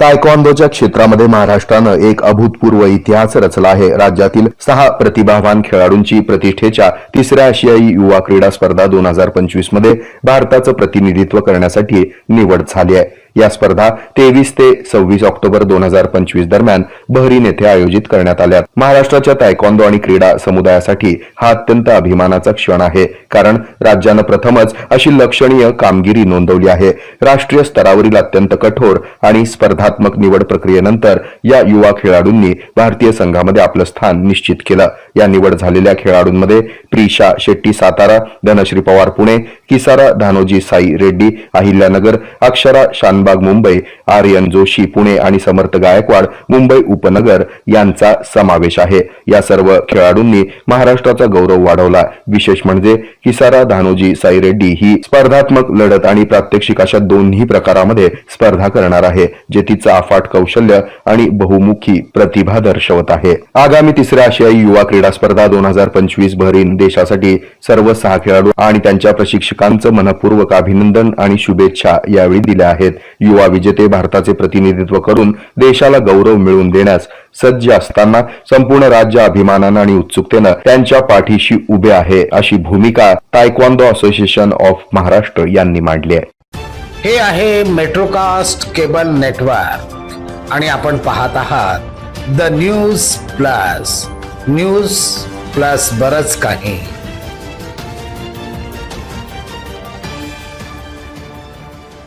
तायक्वांदोच्या क्षेत्रामध्ये महाराष्ट्रानं एक अभूतपूर्व इतिहास रचला आहे. राज्यातील सहा प्रतिभावान खेळाडूंची प्रतिष्ठेच्या तिसऱ्या आशियाई युवा क्रीडा स्पर्धा दोन हजार पंचवीसमध्ये भारताचं प्रतिनिधित्व करण्यासाठी निवड झाली आहे. या स्पर्धा तेवीस ते सव्वीस ऑक्टोबर दोन हजार पंचवीस दरम्यान बहरीन येथे आयोजित करण्यात आल्या. महाराष्ट्राच्या तायकॉन्दो आणि क्रीडा समुदायासाठी हा अत्यंत अभिमानाचा क्षण आहे कारण राज्यानं प्रथमच अशी लक्षणीय कामगिरी नोंदवली आहे. राष्ट्रीय स्तरावरील अत्यंत कठोर आणि स्पर्धात्मक निवड प्रक्रियेनंतर या युवा खेळाडूंनी भारतीय संघामध्ये आपलं स्थान निश्चित केलं. या निवड झालेल्या खेळाडूंमध्ये प्रिशा शेट्टी सातारा धनश्री पवार पुणे किसारा धानोजी साई रेड्डी अहिल्यानगर अक्षरा शानबाग मुंबई आर्यन जोशी पुणे आणि समर्थ गायकवाड मुंबई उपनगर यांचा समावेश आहे. या सर्व खेळाडूंनी महाराष्ट्राचा गौरव वाढवला. विशेष म्हणजे किसारा धानोजी साई रेड्डी ही स्पर्धात्मक लढत आणि प्रात्यक्षिक अशा दोन्ही प्रकारामध्ये स्पर्धा करणार आहे जे तिचं अफाट कौशल्य आणि बहुमुखी प्रतिभा दर्शवत आहे. आगामी तिसऱ्या आशियाई युवा क्रीडा स्पर्धा दोन हजार पंचवीस भरीन देशासाठी सर्व सहा खेळाडू आणि त्यांच्या प्रशिक्षकांचं मनपूर्वक अभिनंदन आणि शुभेच्छा यावेळी दिल्या आहेत. युवा विजेते भारताचे प्रतिनिधित्व करून देशाला गौरव मिळवून देण्यास सज्ज असताना संपूर्ण राज्य अभिमानानं आणि उत्सुकतेनं त्यांच्या पाठीशी उभे आहे अशी भूमिका तायक्वांदो असोसिएशन ऑफ महाराष्ट्र यांनी मांडली आहे. हे आहे मेट्रोकास्ट केबल नेटवर्क. आणि आपण पाहत आहात the news plus. News plus बरच काही.